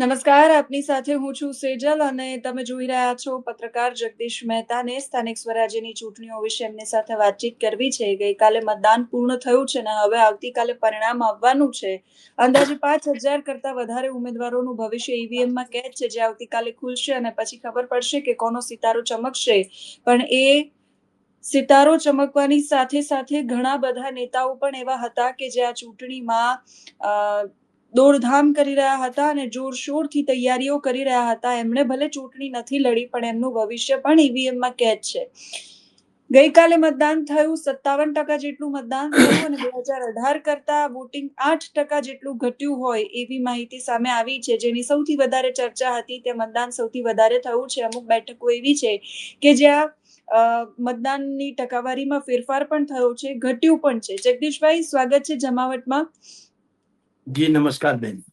નમસ્કાર, આપની સાથે હું છું સેજલ અને તમે જોઈ રહ્યા છો પત્રકાર જગદીશ મહેતાને. સ્થાનિક સ્વરાજ્યની ચૂંટણીઓ વિશે એમની સાથે વાતચીત કરવી છે. ગઈકાલે મતદાન પૂર્ણ થયું છે અને હવે આવતીકાલે પરિણામ આવવાનું છે. અંદાજે પાંચ હજાર કરતા વધારે ઉમેદવારોનું ભવિષ્ય ઈવીએમમાં કેદ છે જે આવતીકાલે ખુલશે અને પછી ખબર પડશે કે કોનો સિતારો ચમકશે. પણ એ સિતારો ચમકવાની સાથે સાથે ઘણા બધા નેતાઓ પણ એવા હતા કે જે આ ચૂંટણીમાં દોડધામ કરી રહ્યા હતા અને જોરશોરથી તૈયારીઓ કરી રહ્યા હતા. એમણે ભલે ચૂંટણી નથી લડી, પણ એમનું ભવિષ્ય પણ ઈવીએમમાં કેદ છે. ગઈકાલે મતદાન થયું. સત્તાવન ટકા જેટલું મતદાન થયું અને બે હજાર અઢાર કરતા વોટિંગ આઠ ટકા જેટલું ઘટ્યું હોય એવી માહિતી સામે આવી છે. જેની સૌથી વધારે ચર્ચા હતી તે મતદાન સૌથી વધારે થયું છે. અમુક બેઠકો એવી છે કે જ્યાં મતદાનની ટકાવારીમાં ફેરફાર પણ થયો છે, ઘટ્યું પણ છે. જગદીશભાઈ, સ્વાગત છે જમાવટમાં. જી નમસ્કાર બેન.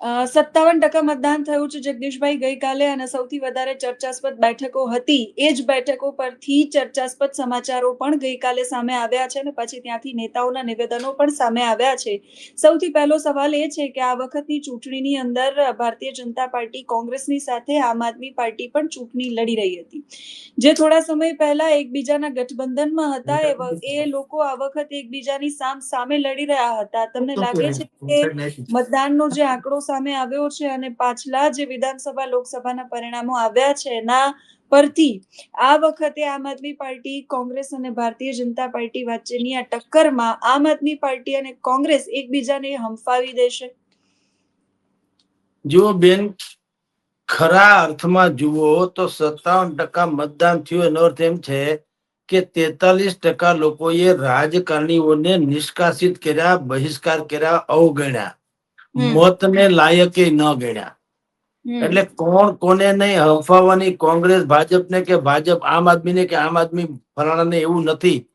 સત્તાવન ટકા મતદાન થયું છે જગદીશભાઈ ગઈકાલે અને સૌથી વધારે ચર્ચાસ્પદ બેઠકો હતી. એ જ બેઠકો પરથી ચર્ચાસ્પદ સમાચારો પણ ગઈકાલે સામે આવ્યા છે અને પછી ત્યાંથી નેતાઓના નિવેદનો પણ સામે આવ્યા છે. સૌથી પહેલો સવાલ એ છે કે આ વખતની ચૂંટણીની અંદર ભારતીય જનતા પાર્ટી કોંગ્રેસની સાથે આમ આદમી પાર્ટી પણ ચૂંટણી લડી રહી હતી. જે થોડા સમય પહેલા એકબીજાના ગઠબંધનમાં હતા એ એ લોકો આ વખતે એકબીજાની સામ સામે લડી રહ્યા હતા. તમને લાગે છે. કે મતદાનનો જે આંકડો સામે આવ્યો છે અને પાછલા જે વિધાનસભા લોકસભાના પરિણામો આવ્યા છે એના પરથી આ વખતે આમ આદમી પાર્ટી, કોંગ્રેસ અને ભારતીય જનતા પાર્ટી વચ્ચેની આ ટક્કરમાં આમ આદમી પાર્ટી અને કોંગ્રેસ એકબીજાને હંફાવી દેશે જો બેન, ખરા અર્થમાં જુઓ તો સત્તાવન ટકા મતદાન થયું એનો અર્થ એમ છે કે તેતાલીસ ટકા લોકોએ રાજકારણીઓને નિષ્કાસિત કર્યા, બહિષ્કાર કર્યા, અવગણ્યા. મતને લાયકે ન ગણ્યા. એટલે કોણ કોને નહીં હંફાવવાની કોંગ્રેસ ભાજપને કે ભાજપ આમ આદમીને કે આમ આદમી ફલાણાને એવું નથી.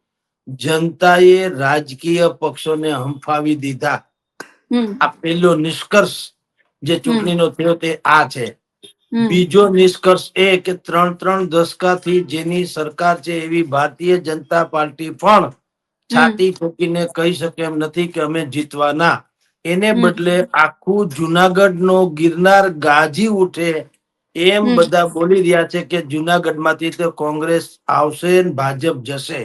જનતાએ રાજકીય પક્ષોને હંફાવી દીધા. આ પેલો નિષ્કર્ષ જે ચૂંટણીનો થયો તે આ છે. બીજો નિષ્કર્ષ એ કે ત્રણ ત્રણ દશકાથી જેની સરકાર છે એવી ભારતીય જનતા પાર્ટી પણ છાતી ઠોકીને કહી શકે એમ નથી કે અમે જીતવાના. એને બદલે આખું જુનાગઢ નો ગિરનાર ગાજી ઉઠે એમ બધા બોલી રહ્યા છે કે જુનાગઢમાંથી તો કોંગ્રેસ આવશે ભાજપ જશે.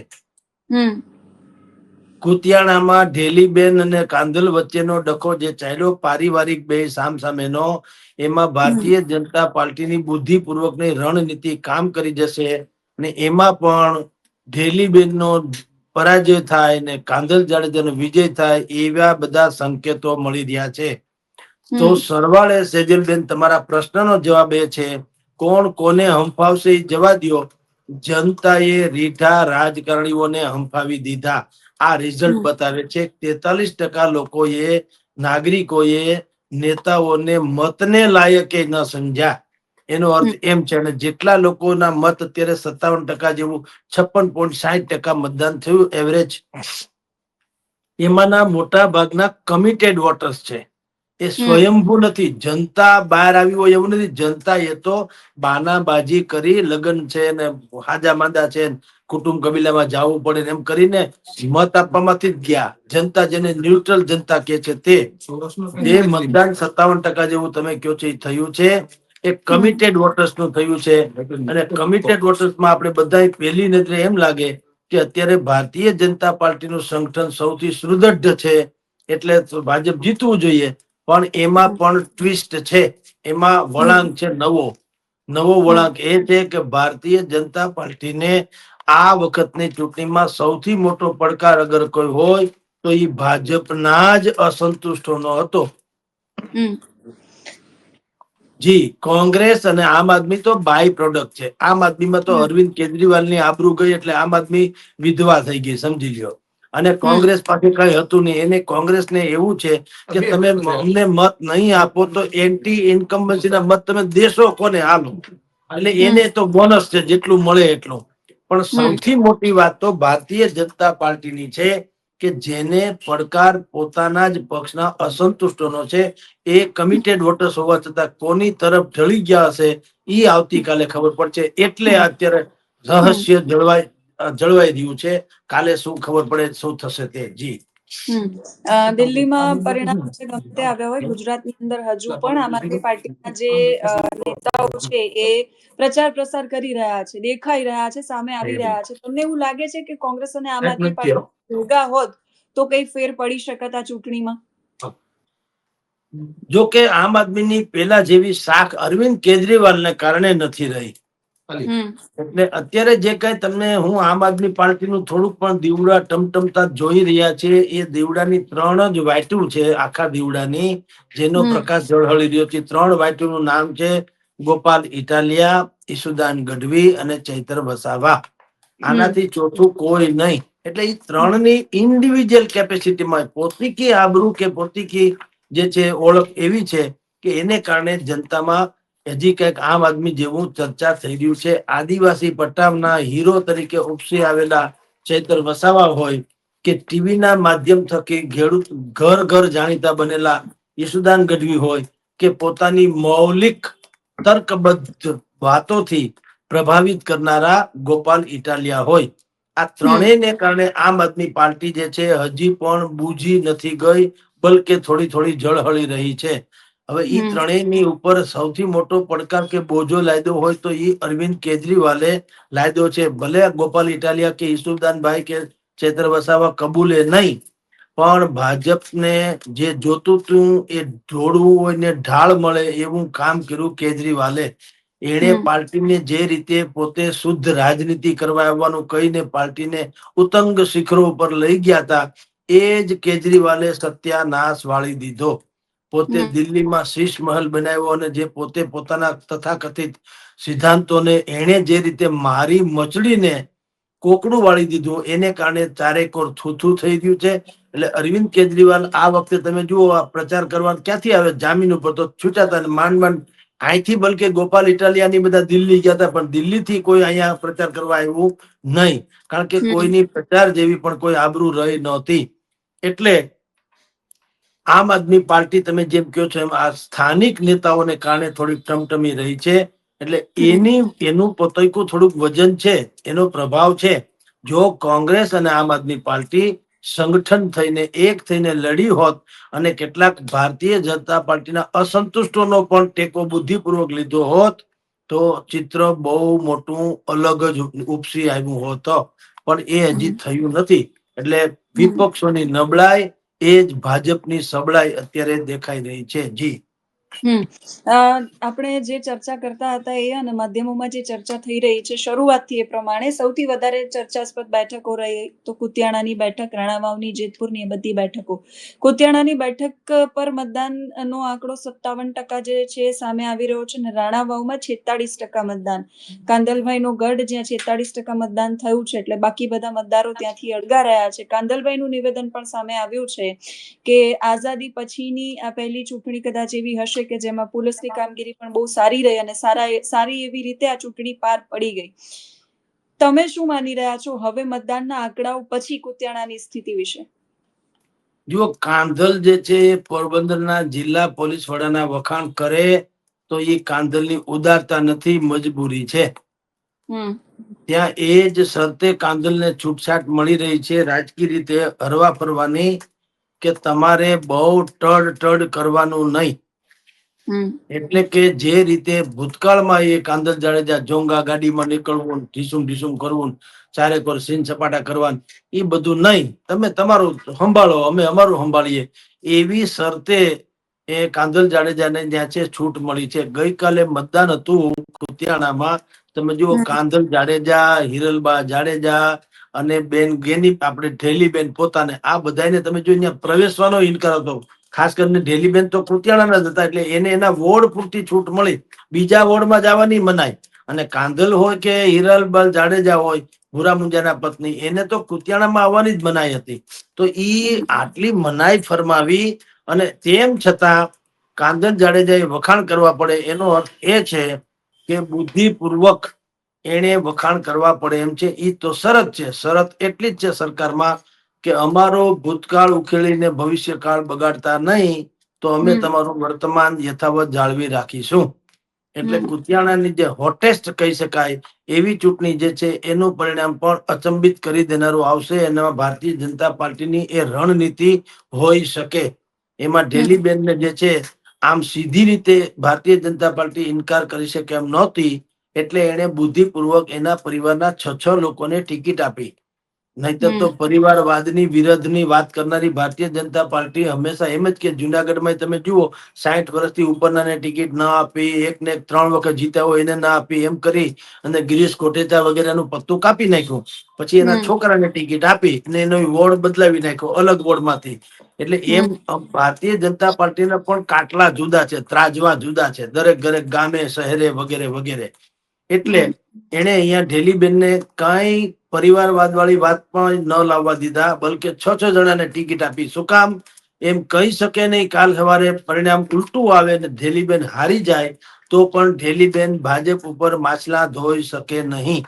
કુતિયાણામાં ઢેલીબેન અને કાંધલ વચ્ચેનો ડખો જે ચાલ્યો પારિવારિક બે સામસામેનો એમાં ભારતીય જનતા પાર્ટીની બુદ્ધિપૂર્વકની રણનીતિ કામ કરી જશે અને એમાં પણ ઢેલીબેનનો પરાજય થાય ને કાંધલ જાડેજાનો વિજય થાય એવા બધા સંકેતો મળી રહ્યા છે. તો સરવાળે સેજલબેન તમારા પ્રશ્નનો જવાબ એ છે કોણ કોને હંફાવશે એ જવા દ્યો. જનતાએ રીઠા રાજકારણીઓને હંફાવી દીધા. આ રિઝલ્ટ બતાવે છે તેતાલીસ ટકા લોકોએ નાગરિકોએ નેતાઓને મતને લાયકે ન સમજ્યા. એનો અર્થ એમ છે અને જેટલા લોકોના મત અત્યારે સત્તાવન ટકા જેવું છપ્પન પોઈન્ટ સાહીઠ ટકા મતદાન થયું એવરેજ એમાંના મોટા ભાગના કમિટેડ વોટર્સ છે. એ સ્વયંભૂ નથી. જનતા બહાર આવી હોય એવું નથી. જનતા એ તો બાનાબાજી કરી લગ્ન છે ને હાજા માંદા છે કુટુંબ કબીલામાં જવું પડે એમ કરીને મત આપવામાંથી જ ગયા. જનતા જેને ન્યુટ્રલ જનતા કે છે તે મતદાન સત્તાવન ટકા જેવું તમે કયો છો એ થયું છે. એ કમિટેડ વોટર્સનું થયું છે. અને કમિટેડ વોટર્સમાં આપણે બધા પહેલી નજરે એમ લાગે કે અત્યારે ભારતીય જનતા પાર્ટીનું સંગઠન સૌથી સુદૃઢ છે. એટલે ભાજપ જીતવું જોઈએ. પણ એમાં પણ ટ્વિસ્ટ છે. એમાં વળાંક છે નવો. નવો વળાંક એ છે કે ભારતીય જનતા પાર્ટીને આ વખતની ચૂંટણીમાં સૌથી મોટો પડકાર અગર કોઈ હોય તો એ ભાજપના જ અસંતુષ્ટોનો હતો. જી કોંગ્રેસ અને આમ આદમી તો બાય પ્રોડક્ટ છે. આમ આદમીમાં તો અરવિંદ કેજરીવાલની આબરૂ ગઈ એટલે આમ આદમી વિધવા થઈ ગઈ સમજી લ્યો. અને કોંગ્રેસ પાસે કઈ હતું નહીં. એને કોંગ્રેસને એવું છે કે તમે અમને મત નહીં આપો તો એન્ટી ઇન્કમ્બન્સીના મત તમે દેશો કોને હાલો? એટલે એને તો બોનસ છે જેટલું મળે એટલું. પણ સૌથી મોટી વાત તો ભારતીય જનતા પાર્ટીની છે. કે જેને પડકાર પોતાના જ પક્ષના અસંતુષ્ટોનો છે એ કમિટેડ વોટર્સ હોવા છતાં કોની તરફ ઢળી ગયા હશે એ આવતીકાલે ખબર પડશે. એટલે અત્યારે રહસ્ય જળવાઈ જળવાઈ રહ્યું છે. કાલે શું ખબર પડે શું થશે તે? જી. હમ. દિલ્હીમાં પરિણામ જે ગમે તે આવ્યા હોય ગુજરાતની અંદર હજુ પણ આમ આદમી પાર્ટીના જે નેતાઓ છે એ પ્રચાર પ્રસાર કરી રહ્યા છે દેખાઈ રહ્યા છે સામે આવી રહ્યા છે. તમને એવું લાગે છે કે કોંગ્રેસ અને આમ આદમી પાર્ટી ભેગા હોત તો કઈ ફેર પડી શકત આ ચૂંટણીમાં? જો કે આમ આદમીની પેલા જેવી શાખ અરવિંદ કેજરીવાલને કારણે નથી રહી. એટલે અત્યારે જે કઈ તમને હું આમ આદમી પાર્ટીનું થોડુંક પણ દીવડા ટમટમતા જોઈ રહ્યા છે એ દીવડાની ત્રણ જ વાયટું છે આખા દીવડાની. જેનો. પ્રકાશ ઝળહળી રહ્યો છે. ત્રણ વાયટુનું નામ છે ગોપાલ ઇટાલિયા ઈસુદાન ગઢવી અને ચૈતર વસાવા. આનાથી ચોથું કોઈ નહીં. એટલે એ ત્રણની ઇન્ડિવિજ્યુઅલ કેપેસિટીમાં પોતીકી આબરૂ કે પોતીકી જે છે ઓળખ એવી છે કે એને કારણે જનતામાં હજી કંઈક આમ આદમી જેવું ચર્ચા થઈ રહ્યું છે. આદિવાસી પટ્ટાના હીરો તરીકે ઉપસી આવેલા ચૈતર વસાવા હોય કે ટીવીના માધ્યમ થકી ખેડૂત ઘર ઘર જાણીતા બનેલા યશુદાન ગઢવી હોય કે પોતાની મૌલિક તર્કબદ્ધ વાતોથી પ્રભાવિત કરનારા ગોપાલ ઇટાલિયા હોય. આ ત્રણેયને કારણે આમ આદમી પાર્ટી જે છે હજી પણ બુજી નથી ગઈ બલકે થોડી થોડી જળહળી રહી છે. હવે એ ત્રણેયની ઉપર સૌથી મોટો પડકાર કે બોજો લાયદો હોય તો એ અરવિંદ કેજરીવાલે લાયદો છે. ભલે ગોપાલ ઇટાલિયા કે ઈસુદાનભાઈ કે ચેતર વસાવા કબૂલે નહીં પણ ભાજપને જે જોતું હતું એ ઢોળવું હોય ને ઢાળ મળે એવું કામ કર્યું કેજરીવાલે. એણે. પાર્ટીને જે રીતે પોતે શુદ્ધ રાજનીતિ કરવા આવવાનું કહીને પાર્ટીને ઉતંગ શિખરો ઉપર લઈ ગયા હતા એ જ કેજરીવાલે સત્યાનાશ વાળી દીધો. પોતે દિલ્હીમાં શીશ મહલ બનાવ્યો અને જે પોતે પોતાના તથાકથિત સિદ્ધાંતોને એણે જે રીતે મારી મચડીને કોકડું વાળી દીધું એને કારણે ચારેકોર થૂથું થઈ ગયું છે. એટલે અરવિંદ કેજરીવાલ આ વખતે તમે જુઓ આ પ્રચાર કરવા ક્યાંથી આવે? જામીન ઉપર તો છૂટાતા માંડ માંડ અહીંથી બલકે ગોપાલ ઇટાલિયાની બધા દિલ્હી ગયા હતા પણ દિલ્હીથી કોઈ અહીંયા પ્રચાર કરવા આવ્યું નહીં. કારણ કે કોઈની પ્રચાર જેવી પણ કોઈ આબરૂ રહી નહોતી. એટલે આમ આદમી પાર્ટી તમે જેમ કહો છો એમ આ સ્થાનિક નેતાઓને કારણે થોડીક ટમટમી રહી છે. એટલે એની એનું પોતૈકું થોડુંક વજન છે એનો પ્રભાવ છે. જો કોંગ્રેસ અને આમ આદમી પાર્ટી સંગઠન થઈને એક થઈને લડી હોત અને કેટલાક ભારતીય જનતા પાર્ટીના અસંતુષ્ટોનો પણ ટેકો બુદ્ધિપૂર્વક લીધો હોત તો ચિત્ર બહુ મોટું અલગ જ ઉપસી આવ્યું હોત. પણ એ હજી થયું નથી. એટલે વિપક્ષોની નબળાઈ એ જ ભાજપની સબળાઈ અત્યારે દેખાઈ રહી છે. જી. આપણે જે ચર્ચા કરતા હતા એ અને માધ્યમોમાં જે ચર્ચા થઈ રહી છે, શરૂઆતથી એ પ્રમાણે સૌથી વધારે ચર્ચાસ્પદ બેઠકો રહી તો કુતિયાણાની બેઠક, રાણાવાવની, જેતપુરની એ બધી બેઠકો. કુતિયાણાની બેઠક પર મતદાનનો આંકડો સત્તાવન ટકા જે છે સામે આવી રહ્યો છે અને રાણાવાવમાં છેતાળીસ ટકા મતદાન. કાંદલભાઈનો ગઢ જ્યાં છેતાળીસ ટકા મતદાન થયું છે એટલે બાકી બધા મતદારો ત્યાંથી અડગા રહ્યા છે. કાંદલભાઈનું નિવેદન પણ સામે આવ્યું છે કે આઝાદી પછીની આ પહેલી ચૂંટણી કદાચ એવી હશે કે જેમાં પોલીસની કામગીરી પણ બહુ સારી રહી અને સારા સારી એવી રીતે આ ચૂંટણી પાર પડી ગઈ. તમે શું માની રહ્યા છો? હવે મતદાનના આંકડાઓ પછી કુતિયાણાની સ્થિતિ વિશે. જો કાંધલ જે છે પોરબંદરના જિલ્લા પોલીસ વડાના વખાણ કરે તો એ કાંધલની ઉદારતા નથી મજબૂરી છે. ત્યાં એ જ શરતે કાંદલને છૂટછાટ મળી રહી છે. રાજકીય રીતે હરવા ફરવાની કે તમારે બહુ ટડ ટડ કરવાનું નહીં. એટલે કે જે રીતે ભૂતકાળમાં એ કાંદલ જાડેજા જોંગા ગાડીમાં નીકળવું ઢીસુમ ઢીસુમ કરવું ને ચારે કોર સીન સપાટા કરવાનું એ બધું નહીં. તમે તમારું સંભાળો અમે અમારું સંભાળીએ. એવી શરતે એ કાંદલ જાડેજાને જ્યાં છે છૂટ મળી છે. ગઈકાલે મતદાન હતું કુતિયાણામાં. તમે જુઓ. કાંદલ જાડેજા હિરલબા જાડેજા અને બેન ગેની આપણે ઢેલીબેન પોતાને આ બધાને તમે જો અહીંયા પ્રવેશવાનો ઇનકાર હતો. ખાસ કરીને ઢેલીબેન તો કુતિયાણાના જ એટલે એને એના વોર્ડ પૂરતી છૂટ મળી. બીજા વોર્ડમાં જવાની મનાય અને કાંધલ હોય કે હિરલબલ જાડેજા હોય, ભૂરા મુંજાના પત્ની, એને તો કૃતિયાણામાં આવવાની જ મનાઈ હતી. તો ઈ આટલી મનાઈ ફરમાવી અને તેમ છતાં કાંદલ જાડેજાએ વખાણ કરવા પડે. એનો અર્થ એ છે કે બુદ્ધિપૂર્વક એને વખાણ કરવા પડે એમ છે. એ તો શરત છે. શરત એટલી જ છે સરકારમાં કે અમારો ભૂતકાળ ઉકેલીને ભવિષ્યકાળ બગાડતા નહીં તો અમે તમારું વર્તમાન યથાવત જાળવી રાખીશું. એટલે. કુતિયાણાની જે હોટેસ્ટ કહી શકાય એવી ચૂંટણી જે છે એનું પરિણામ પણ અચંબિત કરી દેનારું આવશે. એનામાં ભારતીય જનતા પાર્ટીની એ રણનીતિ હોઈ શકે. એમાં ઢેલીબેનને જે છે આમ સીધી રીતે ભારતીય જનતા પાર્ટી ઇનકાર કરી શકે એમ નહોતી એટલે એણે બુદ્ધિપૂર્વક એના પરિવારના છ છ લોકોને ટિકિટ આપી. નહીતર તો. પરિવારવાદની વિરોધની વાત કરનારી ભારતીય જનતા પાર્ટી હંમેશા એમ જ કે જુનાગઢમાં તમે જુઓ સાઠ વર્ષથી ઉપરના ટિકિટ ના આપી એક ને ત્રણ વખત જીત્યા હોય એને ના આપી એમ કરી અને ગિરીશ કોટેચા વગેરેનું પત્તું કાપી નાખ્યું પછી એના. છોકરાને ટિકિટ આપી અને એનો વોર્ડ બદલાવી નાખ્યો અલગ વોર્ડમાંથી એટલે એમ ભારતીય જનતા પાર્ટીના પણ કાટલા જુદા છે ત્રાજવા જુદા છે દરેક દરેક ગામે શહેરે વગેરે વગેરે એટલે. એને અહીંયા ઢેલીબેનને કાંઈ પરિવારવાદ વાળી વાત પણ ન લાવવા દીધા બલકે છ છ જણાને ટિકિટ આપી. શું કામ? એમ કહી શકે નહીં કાલ સવારે પરિણામ ઉલટું આવે ને ઢેલીબેન હારી જાય તો પણ ઢેલીબેન ભાજપ ઉપર માછલા ધોઈ શકે નહીં.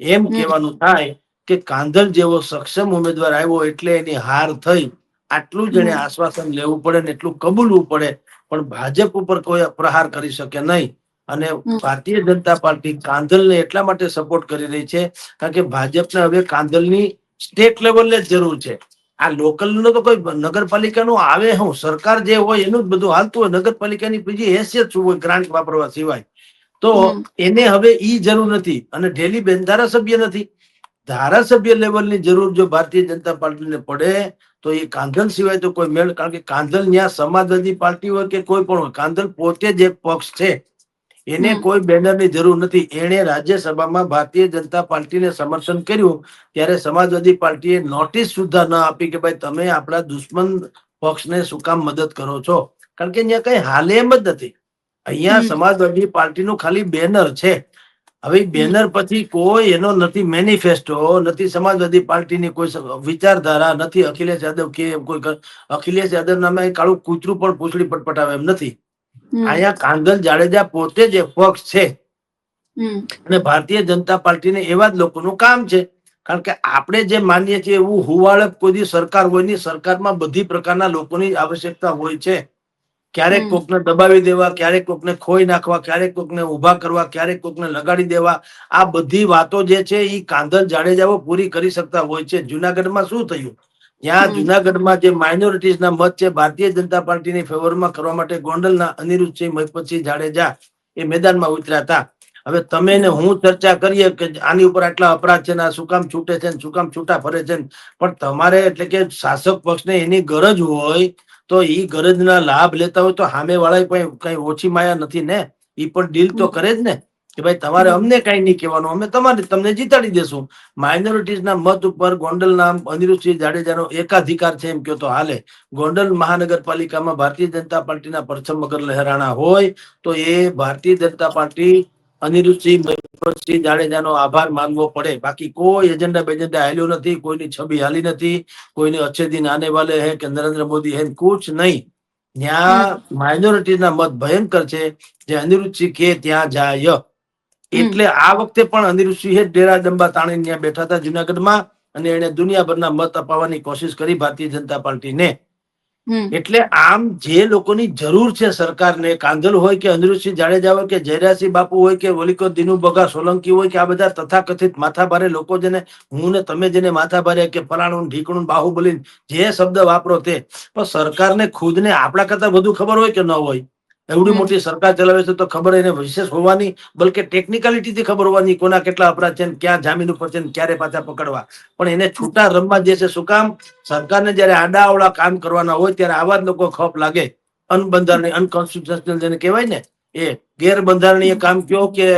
એમ. કહેવાનું થાય કે કાંધલ જેવો સક્ષમ ઉમેદવાર આવ્યો એટલે એની હાર થઈ. આટલું જ એને આશ્વાસન લેવું પડે ને એટલું કબૂલવું પડે પણ ભાજપ ઉપર કોઈ પ્રહાર કરી શકે નહીં. અને ભારતીય જનતા પાર્ટી કાંધલને એટલા માટે સપોર્ટ કરી રહી છે કારણ કે ભાજપને હવે કાંધલની સ્ટેટ લેવલે જ જરૂર છે. આ લોકલ નો તો કોઈ નગરપાલિકાનું આવે હું સરકાર જે હોય એનું જ બધું હાલતું હોય નગરપાલિકાની બીજી હેસિયત શું હોય ગ્રાન્ટ વાપરવા સિવાય? તો એને હવે ઈ જરૂર નથી અને ઢેલી બેન ધારાસભ્ય નથી. ધારાસભ્ય લેવલની જરૂર જો ભારતીય જનતા પાર્ટીને પડે તો એ કાંધલ સિવાય તો કોઈ મેળ કારણ કે કાંધલ ન્યા સમાજવાદી પાર્ટી હોય કે કોઈ પણ હોય કાંધલ પોતે જ એક પક્ષ છે. એને. કોઈ બેનરની જરૂર નથી એણે રાજ્યસભામાં ભારતીય જનતા પાર્ટીને સમર્થન કર્યું ત્યારે સમાજવાદી પાર્ટીએ નોટિસ સુધા ન આપી કે ભાઈ તમે આપણા દુશ્મન પક્ષને શું કામ મદદ કરો છો કારણ કે અહીંયા કઈ હાલે એમ જ નથી અહીંયા. સમાજવાદી પાર્ટીનું ખાલી બેનર છે હવે બેનર પછી કોઈ એનો નથી મેનિફેસ્ટો નથી સમાજવાદી પાર્ટીની કોઈ વિચારધારા નથી અખિલેશ યાદવ કે કોઈ અખિલેશ યાદવ નામે કાળું કૂતરું પણ પૂછડી પટપટાવે એમ નથી. અહીંયા કાંગલ જાડેજા પોતે જ પક્ષ છે. અને ભારતીય જનતા પાર્ટીને એવા જ લોકોનું કામ છે. કારણ કે આપણે જે માનીએ છીએ એવું હુવાળક કોઈ સરકાર હોય નહીં સરકારમાં બધી પ્રકારના લોકોની આવશ્યકતા હોય છે. ક્યારેક. કોકને દબાવી દેવા ક્યારેક કોકને ખોઈ નાખવા ક્યારેક કોકને ઊભા કરવા ક્યારેક કોકને લગાડી દેવા. આ બધી વાતો જે છે એ કાંધલ જાડેજાઓ પૂરી કરી શકતા હોય છે. જુનાગઢમાં શું થયું? ત્યાં જુનાગઢમાં જે માઇનોરિટીઝના મત છે ભારતીય જનતા પાર્ટીની ફેવરમાં કરવા માટે ગોંડલના અનિરુદ્ધસિંહ મહિપતસિંહ જાડેજા એ મેદાનમાં ઉતર્યા હતા. હવે તમે ને હું ચર્ચા કરીએ કે આની ઉપર આટલા અપરાધ છે ને આ શું કામ છૂટે છે શું કામ છૂટા ફરે છે પણ તમારે એટલે કે શાસક પક્ષને એની ગરજ હોય તો એ ગરજના લાભ લેતા હોય તો સામે વાળા કઈ ઓછી માયા નથી ને? એ પણ ડીલ તો કરે જ ને? કે ભાઈ, તમારે અમને કઈ નહીં કહેવાનું, અમે તમારે, તમને જીતાડી દેશું. માઇનોરિટીઝના મત ઉપર ગોંડલના અનિરુદ્ધસિંહ જાડેજાનો એકાધિકાર છે એમ કહો તો હાલે. ગોંડલ મહાનગરપાલિકામાં ભારતીય જનતા પાર્ટીના પરચમ મગર લહેરાણા હોય તો એ ભારતીય જનતા પાર્ટી અનિરુદ્ધસિંહ જાડેજાનો આભાર માનવો પડે. બાકી કોઈ એજન્ડા બેજન્ડા હાલ્યો નથી, કોઈની છબી હાલી નથી, કોઈની અચ્છે દિન આને વાલે હે કે નરેન્દ્ર મોદી હે કુછ નહીં. ત્યાં માઇનોરિટીના મત ભયંકર છે. જે અનિરુદ્ધસિંહ કે ત્યાં જાય. એટલે આ વખતે પણ અનિરુદ્ધસિંહે ડેરા ડંબા તાણીને ત્યાં બેઠા હતા જુનાગઢમાં અને એને દુનિયાભરના મત અપાવવાની કોશિશ કરી ભારતીય જનતા પાર્ટીને. એટલે આમ જે લોકોની જરૂર છે સરકારને કાંધલ હોય કે અનિરુદ્ધસિંહ જાડેજા હોય કે જયરાસિંહ બાપુ હોય કે વલિકો દિનુ બગા સોલંકી હોય કે આ બધા તથાકથિત માથાભારે લોકો જેને હું ને તમે જેને માથાભારે કે ફલાણું ઢીકણું બાહુબલી જે શબ્દ વાપરો તે પણ સરકારને ખુદને આપણા કરતા વધુ ખબર હોય કે ન હોય? એવડી મોટી સરકાર ચલાવે છે તો ખબર એને વિશેષ હોવાની બલકે ટેકનિકાલિટી થી ખબર હોવાની કોના કેટલા અપરાધ છે ક્યાં જામીન ઉપર છે ક્યારે પાછા પકડવા. પણ એને છૂટા રમવા જે છે શું કામ? સરકારને જયારે આડા અવળા કામ કરવાના હોય ત્યારે આવા જ લોકો ખપ લાગે. અનબંધારણીય અનકોન્સ્ટિટ્યુશનલ જેને કહેવાય ને એ ગેરબંધારણીય કામ કયો કે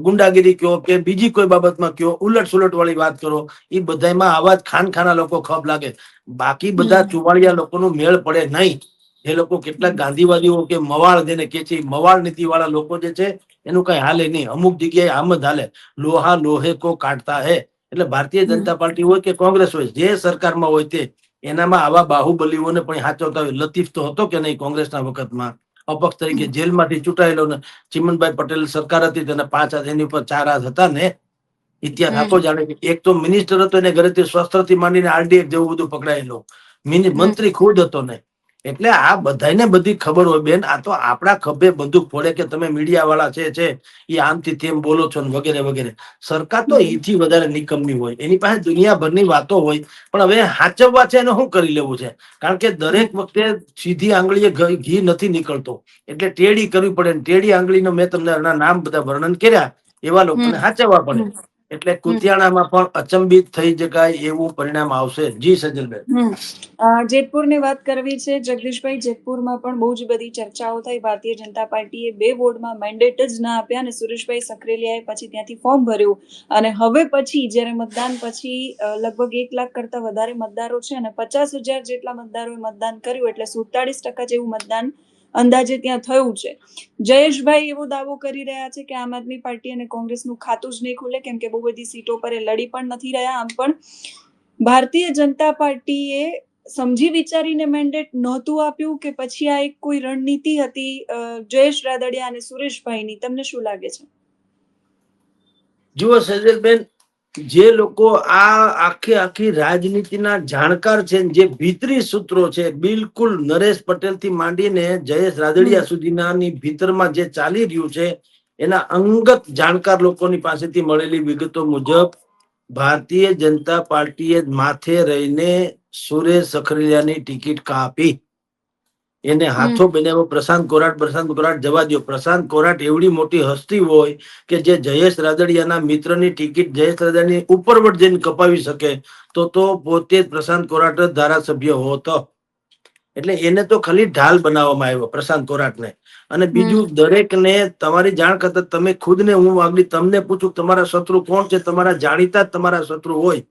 ગુંડાગીરી કયો કે બીજી કોઈ બાબતમાં કયો ઉલટ સુલટ વાળી વાત કરો એ બધામાં આવા જ ખાનખાના લોકો ખપ લાગે. બાકી બધા ચુવાળિયા લોકોનું મેળ પડે નહીં. એ લોકો કેટલાક ગાંધીવાદીઓ કે મવાળ જેને કે છે મવાળ નીતિ વાળા લોકો જે છે એનું કઈ હાલે નહીં. અમુક જગ્યાએ આમ જ હાલે. લોહા લોહે કો કાઢતા હે. એટલે ભારતીય જનતા પાર્ટી હોય કે કોંગ્રેસ હોય જે સરકારમાં હોય તે એનામાં આવા બાહુબલીઓને પણ હાચવતા હોય. લતીફ તો હતો કે નહીં કોંગ્રેસના વખતમાં? અપક્ષ તરીકે જેલમાંથી ચૂંટાયેલો ને ચિમનભાઈ પટેલ સરકાર હતી તેને પાંચ હાથ એની ઉપર ચાર હાથ હતા ને. ઇતિહાસ આખો જાણે કે એક તો મિનિસ્ટર હતો એને ઘરેથી શસ્ત્રથી માંડીને આરડીએફ જેવું બધું પકડાયેલો. મિનિ મંત્રી ખુદ હતો ને. એટલે આ બધાને બધી ખબર હોય બેન. આ તો આપણા ખભે બંદૂક ફોડે કે તમે મીડિયા વાળા છે છે એ આમથી તેમ બોલો છો ને વગેરે વગેરે. સરકાર તો. એથી વધારે નિકમની હોય. એની પાસે દુનિયાભરની વાતો હોય. પણ હવે હાચવવા છે એને શું કરી લેવું છે? કારણ કે દરેક વખતે સીધી આંગળીએ ઘ- ઘી નથી નીકળતો. એટલે ટેડી કરવી પડે ને ટેડી આંગળીનો મેં તમને એના નામ બધા વર્ણન કર્યા. એવા લોકોને. હાચવવા પડે. એટલે કુતિયાણામાં પણ અચંબિત થઈ જગાય એવું પરિણામ આવશે. જી સજલબેન. જેતપુરની વાત કરવી છે જગદીશભાઈ જેતપુરમાં પણ બહુ જ બધી ચર્ચાઓ થઈ. ભારતીય જનતા પાર્ટીએ બે વોર્ડમાં મેન્ડેટ જ ના આપ્યા અને સુરેશભાઈ સખરેલિયાએ પછી ત્યાંથી ફોર્મ ભર્યું. અને હવે પછી જ્યારે મતદાન પછી લગભગ એક લાખ કરતા વધારે મતદારો છે અને પચાસ હજાર જેટલા મતદારોએ મતદાન કર્યું એટલે સુડતાલીસ ટકા જેવું મતદાન અંદાજે ત્યાં થયું છે. જયેશભાઈ એવો દાવો કરી રહ્યા છે કે આમ આદમી પાર્ટી અને કોંગ્રેસનું ખાતું જ નહીં ખુલે, કેમ કે બહુ બધી સીટો પર એ લડી પણ નથી રહ્યા આમ પણ ભારતીય જનતા પાર્ટીએ સમજી વિચારીને મેન્ડેટ નહોતું આપ્યું કે પછી આ એક કોઈ રણનીતિ હતી જયેશ રાદડિયા અને સુરેશભાઈની. તમને શું લાગે છે? જુઓ, સજલબેન જે લોકો આ આખી આખી રાજનીતિના જાણકાર છે જે ભીતરી સૂત્રો છે બિલકુલ નરેશ પટેલથી માંડીને જયેશ રાદડિયા સુધીનાની ભીતરમાં જે ચાલી રહ્યું છે એના અંગત જાણકાર લોકોની પાસેથી મળેલી વિગતો મુજબ ભારતીય જનતા પાર્ટીએ માથે રહીને સુરેશ સખરેલિયાની ટિકિટ કાપી. એને હાથો બનાવ્યો પ્રશાંત કોરાટ પ્રશાંત કોરાટ જવા દો પ્રશાંત કોરાટ એવડી મોટી હસ્તી હોય કે જે જયેશ રાદડિયાના મિત્રની ટિકિટ જયેશ રાદડિયાની ઉપરવટ જઈને કપાવી શકે તો તો પોતે જ પ્રશાંત કોરાટ જ ધારાસભ્ય હોતો. એટલે એને તો ખાલી ઢાલ બનાવવામાં આવ્યો પ્રશાંત કોરાટને. અને બીજું દરેકને તમારી જાણ કરતા તમે ખુદને હું આગળ તમને પૂછું તમારા શત્રુ કોણ છે? તમારા જાણીતા જ તમારા શત્રુ હોય.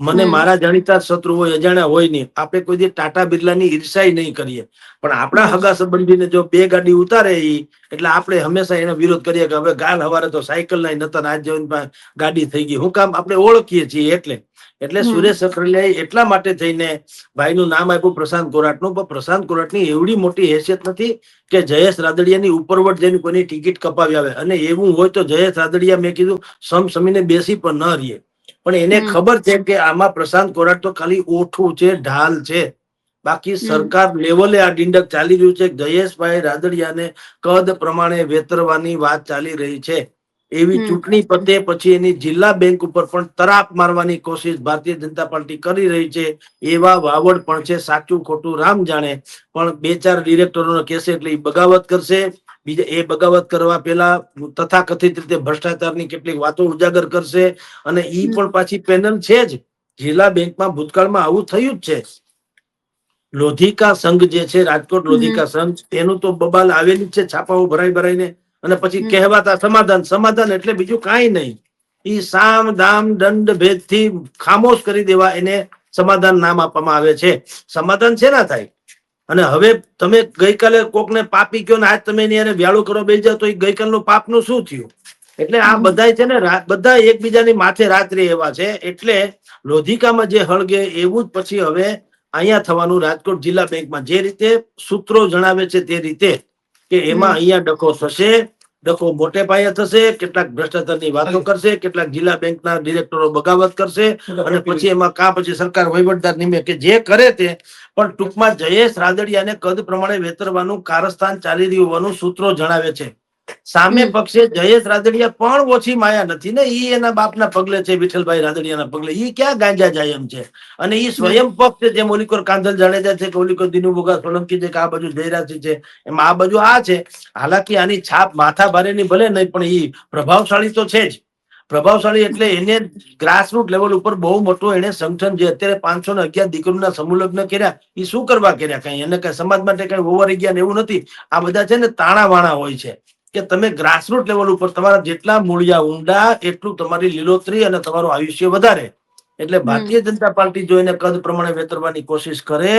મને મારા જાણીતા જ શત્રુ હોય અજાણ્યા હોય નહીં. આપણે કોઈ દી ટાટા બિરલાની ઈર્ષાઈ નહીં કરીએ. પણ આપણા. હગા સંબંધીને જો બે ગાડી ઉતારે એ એટલે આપણે હંમેશા એનો વિરોધ કરીએ કે હવે ગાલ હવારે તો સાયકલ નહીં નતર આજ જઈને ગાડી થઈ ગઈ. હું કામ આપણે ઓળખીએ છીએ એટલે. એટલે સુરેશ સખરેલિયાએ એટલા માટે થઈને ભાઈનું નામ આપ્યું પ્રશાંત કોરાટનું પણ પ્રશાંત કોરાટની એવડી મોટી હેસિયત નથી કે જયેશ રાદડિયાની ઉપરવટ જઈને કોઈની ટિકિટ કપાવી આવે. અને એવું હોય તો જયેશ રાદડિયા મેં કીધું સમ સમીને બેસી પણ ન રહીએ. પણ એને ખબર છે કે આમાં પ્રશાંત કોરાટ તો ખાલી ઓઠું છે ઢાલ છે. બાકી સરકાર લેવલે આ ડિંડક ચાલી રહ્યું છે. જયેશભાઈ રાદડિયાને કદ પ્રમાણે વેતરવાની વાત ચાલી રહી છે. એવી ચૂંટણી પતે પછી એની જિલ્લા બેંક ઉપર પણ તરાપ મારવાની કોશિશ ભારતીય જનતા પાર્ટી કરી રહી છે. એવા વાવડ પણ છે. સાચું ખોટું રામ જાણે. પણ બે ચાર ડિરેક્ટરોનો કેસ એટલે બગાવત કરશે. બીજા એ બગાવત કરવા પેલા તથાકથિત રીતે ભ્રષ્ટાચારની કેટલીક વાતો ઉજાગર કરશે અને ઈ પણ પાછી પેનલ છે જ. જિલ્લા બેંકમાં ભૂતકાળમાં આવું થયું જ છે. લોધિકા સંઘ જે છે રાજકોટ લોધિકા સંઘ એનું તો બબાલ આવેલી જ છે છાપાઓ ભરાઈ ભરાઈને. અને પછી કહેવાતા સમાધાન સમાધાન એટલે બીજું કાંઈ નહીં. ઈ સામ દામ દંડ ભેદથી ખામોશ કરી દેવા એને સમાધાન નામ આપવામાં આવે છે. સમાધાન છે ના થાય? અને હવે તમે ગઈકાલે કોકને પાપી કયો ને આજ તમે એની હારે વ્યાળું કરો બે જાઓ તો એ ગઈકાલનું પાપનું શું થયું? એટલે આ બધા બધાય છે ને બધા એકબીજાની માથે રાત્રે એવા છે એટલે લોધિકામાં જે હળગે એવું જ પછી હવે અહીંયા થવાનું રાજકોટ જિલ્લા બેંકમાં. જે રીતે સૂત્રો જણાવે છે તે રીતે કે એમાં અહીંયા ડખો થશે. ડખો મોટે પાયે થશે કેટલાક ભ્રષ્ટાચારની વાતો કરશે કેટલાક જિલ્લા બેંકના ડિરેક્ટરો બગાવત કરશે અને પછી એમાં કા પછી સરકાર વહીવટદાર નિમે કે જે કરે તે પણ ટૂંકમાં જયેશ રાદડિયાને કદ પ્રમાણે વેતરવાનું કારસ્થાન ચાલી રહ્યું હોવાનું સૂત્રો જણાવે છે. સામે પક્ષે જયેશ રાદડિયા પણ ઓછી માયા નથી ને ઈ એના બાપના પગલે છે વિઠ્ઠલભાઈ રાદડિયાના પગલે. ઈ ક્યાં ગાંજા જાય એમ છે? અને ઈ સ્વયં પક્ષ જેમ ઓલીકોર કાંધલ જાડેજા છે કે ઓલીકોર દિનુ બોગા સોલંકી છે કે આ બાજુ જયરાજસિંહ છે એમાં આ બાજુ આ છે. હાલાકી આની છાપ માથા ભારેની ભલે નહીં પણ ઈ પ્રભાવશાળી તો છે જ. પ્રભાવશાળી એટલે એને ગ્રાસરૂટ લેવલ ઉપર બહુ મોટો એને સંગઠન જે અત્યારે પાંચસો ને અગિયાર દીકરીના સમૂહલગ્ન કર્યા એ શું કરવા કર્યા કઈ? એને કઈ સમાજ માટે કઈ ઓવરી ગયા ને એવું નથી. આ બધા છે ને તાણા વાણા હોય છે. કે તમે ગ્રાસરૂટ લેવલ ઉપર તમારા જેટલા મૂળિયા ઊંડા એટલું તમારી લીલોતરી અને તમારું આયુષ્ય વધારે. એટલે ભારતીય જનતા પાર્ટી જો એને કદ પ્રમાણે વેતરવાની કોશિશ કરે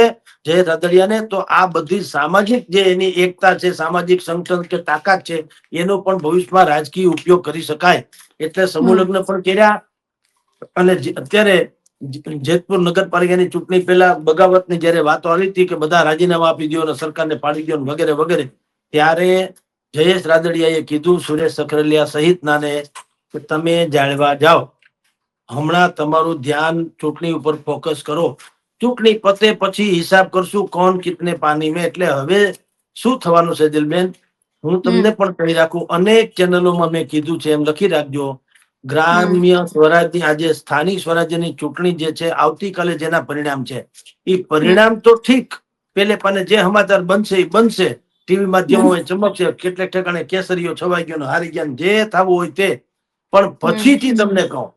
જય રાદડિયાને તો આ બધી સામાજિક જે એની એકતા છે સામાજિક સંગઠન કે તાકાત છે એનો પણ ભવિષ્યમાં રાજકીય ઉપયોગ કરી શકાય. એટલે સમૂહ લગ્ન પણ કર્યા. અને અત્યારે જેતપુર નગરપાલિકાની ચૂંટણી પહેલા બગાવતની જયારે વાતો આવી હતી કે બધા રાજીનામા આપી દો અને સરકારને પાડી દો વગેરે વગેરે ત્યારે જયેશ રાદડિયાએ કીધું સુરેશ સખરેલિયા સહિતનાને કે તમે જાળવા જાઓ. હમણાં તમારું ધ્યાન ચૂંટણી ઉપર ફોકસ કરો. ચૂંટણી પતે પછી હિસાબ કરશું કોણ કિતને પાણી મેં. એટલે હવે શું થવાનું છે દિલબેન? હું તમને પણ કહી રાખું અનેક ચેનલોમાં મેં કીધું છે એમ લખી રાખજો. ગ્રામ્ય સ્વરાજની આજે સ્થાનિક સ્વરાજ્યની ચૂંટણી જે છે આવતીકાલે જેના પરિણામ છે. એ પરિણામ તો ઠીક. પેલે પાને જે સમાચાર બનશે એ બનશે. ટીવી માધ્યમો ચમકશે કેટલાક ઠેકાણે કેસરીઓ છવાઈ ગયો હારી ગયા જે થવું હોય તે. પણ પછીથી તમને કહું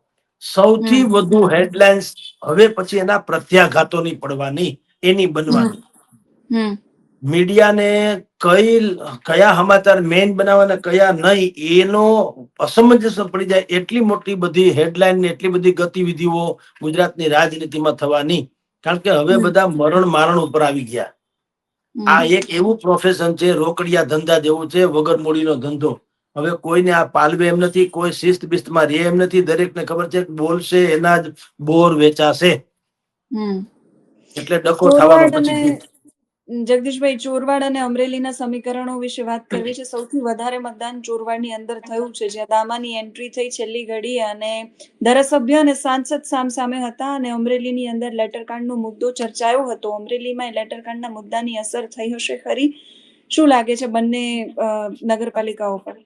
સૌથી વધુ હેડલાઇન્સ હવે પછી એના પ્રત્યાઘાતોની પડવાની એની બનવાની. મીડિયાને કઈ કયા સમાચાર મેઇન બનાવવાના કયા નહીં એનો અસમંજસ પડી જાય એટલી મોટી બધી હેડલાઇન ને એટલી બધી ગતિવિધિઓ ગુજરાતની રાજનીતિમાં થવાની. કારણ કે હવે બધા મરણ મારણ ઉપર આવી ગયા. આ એક એવું પ્રોફેશન છે રોકડિયા ધંધા જેવું છે વગર મૂડીનો ધંધો. હવે કોઈને આ પાલવે એમ નથી કોઈ શિસ્ત બિસ્તમાં રહે એમ નથી દરેકને ખબર છે બોલશે એના જ બોર વેચાશે. એટલે ડકો થવાનો પછી જગદીશભાઈ, ચોરવાડ અને અમરેલીના સમીકરણો વિશે વાત કરવી છે. સૌથી વધારે મતદાન ચોરવાડની અંદર થયું છે, જ્યાં દામાની એન્ટ્રી થઈ છેલ્લી ઘડી અને ધારાસભ્ય અને સાંસદ સામસામે હતા અને અમરેલીની અંદર લેટરકાંડનો મુદ્દો ચર્ચાયો હતો. અમરેલીમાં એ લેટરકાંડના મુદ્દાની અસર થઈ હશે ખરી? શું લાગે છે બંને નગરપાલિકાઓ પર?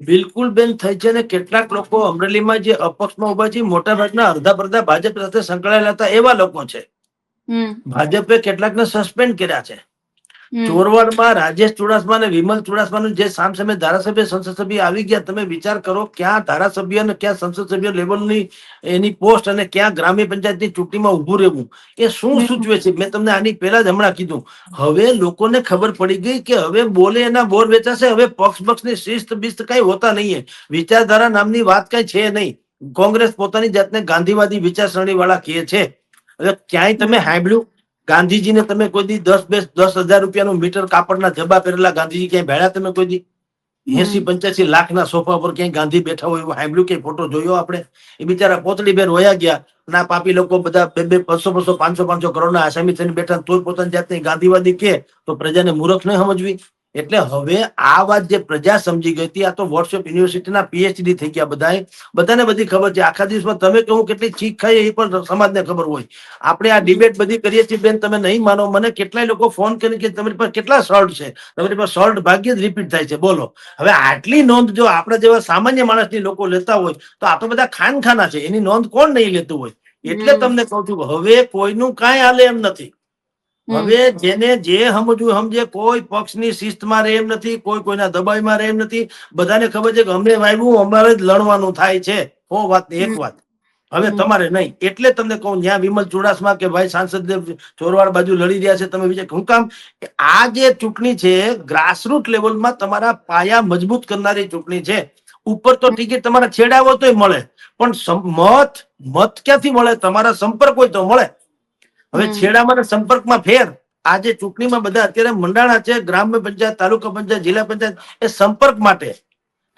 બિલકુલ બેન, થઈ છે ને કેટલાક લોકો અમરેલીમાં જે અપક્ષમાં ઊભા છે મોટા ભાગના અડધા પડધા ભાજપ સાથે સંકળાયેલા હતા એવા લોકો છે. ભાજપે કેટલાકને સસ્પેન્ડ કર્યા છે. ચોરવાડમાં રાજેશ ચુડાસમા અને વિમલ ચુડાસમાનું જે સામસામે ધારાસભ્ય સંસદ સભ્ય આવી ગયા તમે વિચાર કરો ક્યાં ધારાસભ્ય અને ક્યાં સંસદ સભ્ય લેવલની એની પોસ્ટ અને ક્યાં ગ્રામ્ય પંચાયતની ચૂંટણીમાં ઉભું રહેવું? એ શું. સૂચવે છે? મેં તમને આની પહેલા જ હમણાં કીધું. હવે લોકોને ખબર પડી ગઈ કે હવે બોલે એના બોર વેચાશે હવે પક્ષ પક્ષની શિસ્ત બિસ્ત કઈ હોતા નહીં. વિચારધારા નામની વાત કઈ છે નહીં. કોંગ્રેસ પોતાની જાતને ગાંધીવાદી વિચારસરણી વાળા કહે છે. હવે ક્યાંય તમે સાંભળ્યું? ગાંધીજીને તમે કોઈ દી દસ બેસ દસ હજાર રૂપિયાનું મીટર કાપડના જબા પહેરેલા ગાંધીજી ક્યાંય ભેળા તમે કોઈ દી? એસી પંચ્યાસી લાખના સોફા પર ક્યાંય ગાંધી બેઠા હોય એવું સાંભળ્યું કે ફોટો જોયો આપણે? એ બિચારા પોતળી બેર વયા ગયા ના પાપી લોકો બધા બે બે બસો બસો પાંચસો પાંચસો કરોડના આસામી થઈને બેઠા તોય પોતાની જાતને ગાંધીવાદી કે? તો પ્રજાને મૂર્ખ નહીં સમજવી. એટલે હવે આ વાત જે પ્રજા સમજી ગઈ હતી આ તો વોટ્સએપ યુનિવર્સિટીના પીએચડી થઈ ગયા બધાય. બધાને બધી ખબર છે. આખા દિવસમાં તમે કહું કેટલી ચીક ખાઈ એ પણ સમાજને ખબર હોય. આપણે આ ડિબેટ બધી કરીએ છીએ બેન તમે નહીં માનો. મને કેટલાય લોકો ફોન કરી કે તમારી પાસે કેટલા સોલ્ટ છે? તમારી પાસે સોલ્ટ ભાગ્યે જ રિપીટ થાય છે. બોલો. હવે આટલી નોંધ જો આપણા જેવા સામાન્ય માણસની લોકો લેતા હોય તો આ તો બધા ખાનખાના છે. એની નોંધ કોણ નહીં લેતું હોય? એટલે તમને કહું છું હવે કોઈનું કાંઈ હાલે એમ નથી. હવે જેને જે સમજવું સમજે કોઈ પક્ષની શિસ્તમાં રહે એમ નથી કોઈ કોઈના દબાઈમાં રહે એમ નથી. બધાને ખબર છે કે અમને વાવ્યું અમારે જ લડવાનું થાય છે. હો વાત એક વાત. હવે તમારે નહીં. એટલે તમને કહું જ્યાં વિમલ ચુડાસમા કે ભાઈ સાંસદ ચોરવાડ બાજુ લડી રહ્યા છે તમે વિચાર હું કામ આ જે ચૂંટણી છે ગ્રાસરૂટ લેવલમાં તમારા પાયા મજબૂત કરનારી ચૂંટણી છે. ઉપર તો ટિકિટ તમારા છેડાવો તોય મળે. પણ મત મત ક્યાંથી મળે? તમારા સંપર્ક હોય તો મળે. હવે છેડામાં સંપર્કમાં ફેર. આજે ચૂંટણીમાં બધા અત્યારે મંડાણા છે ગ્રામ્ય પંચાયત તાલુકા પંચાયત જિલ્લા પંચાયત એ સંપર્ક માટે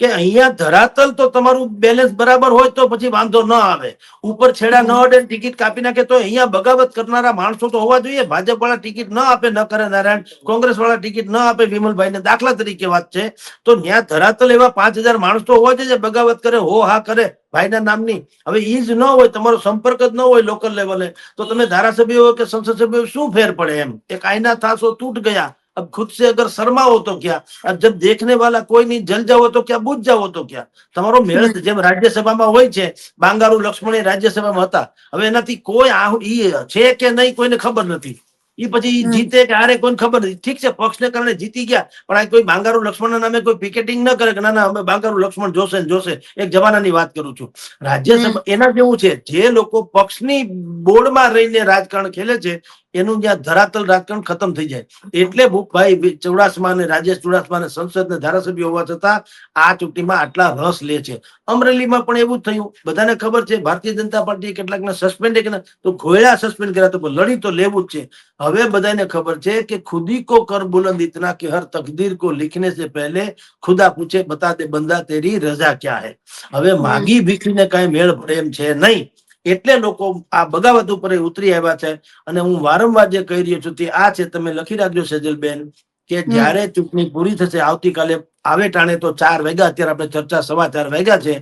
કે અહીંયા ધરાતલ તો તમારું બેલેન્સ બરાબર હોય તો પછી વાંધો ન આવે. ઉપર છેડા ન અડે ટિકિટ કાપી નાખે તો અહીંયા બગાવત કરનારા માણસો તો હોવા જોઈએ. ભાજપ વાળા ટિકિટ ન આપે ન કરે નારાયણ કોંગ્રેસ વાળા ટિકિટ ન આપે વિમલભાઈ ને દાખલા તરીકે વાત છે. તો ત્યાં ધરાતલ એવા પાંચ હજાર માણસો હોવા જોઈએ બગાવત કરે, હો હા કરે, ભાઈના નામની. હવે ઈ જ ન હોય, તમારો સંપર્ક જ ન હોય લોકલ લેવલે તો તમે ધારાસભ્ય કે સંસદ સભ્ય શું ફેર પડે એમ? એક આઈના થાસો તૂટ ગયા. अब खुद से अगर शर्माओ तो क्या अब जब देखने वाला कोई नहीं जल जाओ तो क्या बुझ जाओ तो क्या તમારો મેળ જેમ રાજ્યસભામાં હોય છે બાંગારુ લક્ષ્મણ એ રાજ્યસભામાં હતા હવે એનાથી કોઈ આ ઈ છે કે નહીં કોઈને ખબર નથી ઈ પછી ઈ હમ. જીતે કે હારે કોઈને ખબર નથી ઠીક છે પક્ષને કારણે જીતી ગયા પણ આ કોઈ બાંગારુ લક્ષ્મણના નામે કોઈ પિકેટિંગ ન કરે કે ના ના અમે બાંગારુ લક્ષ્મણ જોશે ને જોશે એક જમાનાની વાત કરું છું રાજ્યસભા એના જેવું છે જે લોકો પક્ષની બોર્ડમાં રહીને રાજકારણ ખેલે છે એનું જ્યાં ધરાતલ રાજકારણ ખતમ થઈ જાય. એટલે ભૂપભાઈ ચુડાસમા અને રાજેશ ચુડાસમા અને સંસદને ધારાસભ્ય હોવા છતાં આ ચૂંટણીમાં આટલા રસ લે છે. અમરેલીમાં પણ એવું થયું. બધાને ખબર છે, ભારતીય જનતા પાર્ટીએ કેટલાકને સસ્પેન્ડ કર્યા. તો ઘોયડા સસ્પેન્ડ કર્યા તો લડી તો લેવું જ છે. હવે બધાને ખબર છે કે ખુદી કો કર બુલંદ ઇતના કે હર તકદીર કો લિખને સે પહેલે ખુદા પૂછે, બતા તે બંદા તેરી રજા ક્યાં હે? હવે માગી ભીખીને કાંઈ મેળ પડે એમ છે નહીં. એટલે લોકો આ બગાવત ઉપર ઉતરી આવ્યા છે. અને હું વારંવાર જે કહી રહ્યો છું તે આ છે તમે લખી રાખજો સેજલબેન કે જયારે ચૂંટણી પૂરી થશે આવતીકાલે આવે ટાણે તો ચાર વાગ્યા અત્યારે આપણે ચર્ચા સવા ચાર વાગ્યા છે.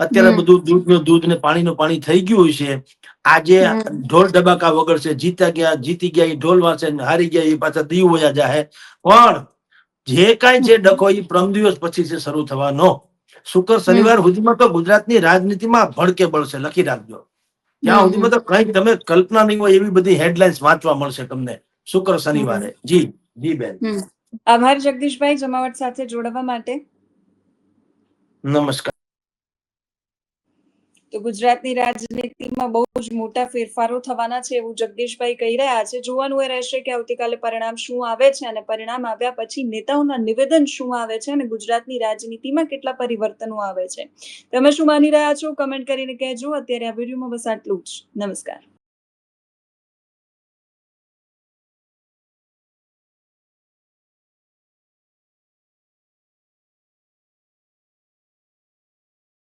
અત્યારે બધું દૂધનું દૂધ ને પાણીનું પાણી થઈ ગયું છે. આજે ઢોલ ડબાકા વગર છે જીતા ગયા જીતી ગયા એ ઢોલ વાંચે હારી ગયા એ પાછા દીવ વયા જાહે. પણ જે કાંઈ છે ડખો એ પ્રમ દિવસ પછી છે શરૂ થવાનો. શુક્ર શનિવાર સુધીમાં તો ગુજરાતની રાજનીતિમાં ભડકે બળશે લખી રાખજો. ત્યાં સુધી મતલબ કઈ તમે કલ્પના નહીં હોય એવી બધી હેડલાઇન્સ વાંચવા મળશે તમને. શુક્ર શનિવારે. જી જી બેન. આભાર જગદીશભાઈ જમાવટ સાથે જોડાવા માટે. નમસ્કાર. તો ગુજરાતની રાજનીતિમાં બહુ જ મોટા ફેરફારો થવાના છે એવું જગદીશભાઈ કહી રહ્યા છે. જોવાનું એ રહેશે કે આવતીકાલે પરિણામ શું આવે છે અને પરિણામ આવ્યા પછી નેતાઓના નિવેદન શું આવે છે અને ગુજરાતની રાજનીતિમાં કેટલા પરિવર્તનો આવે છે. તમે શું માની રહ્યા છો? કમેન્ટ કરીને કહેજો. અત્યારે આ વિડીયોમાં બસ આટલું જ. નમસ્કાર.